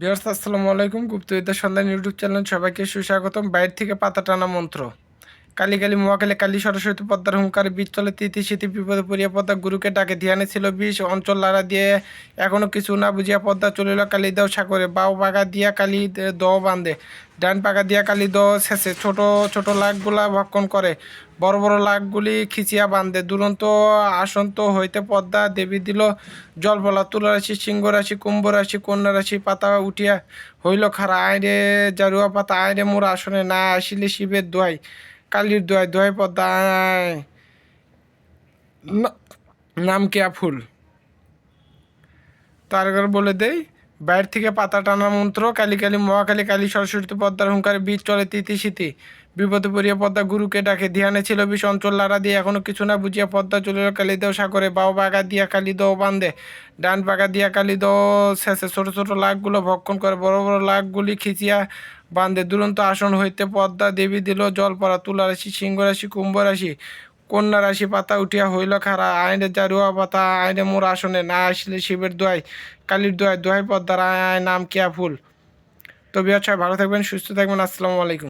বিহার আসসালামু আলাইকুম। গুপ্তবিদ্যা সন্ধান ইউটিউব চ্যানেল সবাইকে সুস্বাগতম। বাইর থেকে পাতা টানা মন্ত্র। কালী কালি মহাকালে কালী সরস্বতী পদ্মার হুঙ্কারে বীজ তিথি স্মৃতি বিপদে পড়িয়া পদ্মা গুরুকে ডাকে। ধ্যানে ছিল বিষ, অঞ্চল লাড়া দিয়ে এখনও কিছু না বুঝিয়া পদ্মা চলিল। কালী দেও সাগরে বাউ বাগা দিয়া কালী দ বাঁধে ডান পাকা দিয়া কালী দ শেষে, ছোট ছোট লাখগুলা ভক্ষণ করে। বড় বড় লাখগুলি খিচিয়া বাঁধে দুরন্ত আসন্ত হইতে পদ্মা দেবী দিল জলবলা। তুলা রাশি সিংহ রাশি কুম্ভ রাশি কন্যা রাশি পাতা উঠিয়া হইল খারা আইরে জারুয়া পাতা, আইরে মোর আসনে না আসিলে শিবের দোয়াই কালীর দোয়াই দোয়াই পদায় নাম কেয়া ফুল? তারপর বলে দেই বাইর থেকে পাতা টানা মন্ত্র, কালী কালী মহাকালী, কালী সরস্বতী পদ্মার হুঙ্কারে, বীজ চলে তিথি শীতি বিপদে পড়িয়া পদ্মা গুরুকে ডাকে, ধ্যানে ছিল বিষ, অঞ্চল লাড়া দিয়ে এখনও কিছু না বুঝিয়া পদ্মা চলিল, কালী দেও সাগরে বাও বাগা দিয়া কালী দো বান্ধে ডান বাগা দিয়া কালী দো শেষে ছোট ছোট লাখগুলো ভক্ষণ করে, বড় বড় লাখগুলি খিচিয়া বান্ধে দুরন্ত আসন হইতে পদ্মা দেবী দিল জল পড়া তুলা রাশি সিংহ রাশি কুম্ভ রাশি কন্যা রাশি পাতা উঠিয়া হইল খারা আইনে জারুয়া পাতা, আইনে মোর আসনে না আসলে শিবের দোয়াই কালীর দোয়াই দোয়াই পদ্মার আয় নাম কিয়া ফুল। তো আচ্ছা ভালো থাকবেন, সুস্থ থাকবেন, আসসালামু আলাইকুম।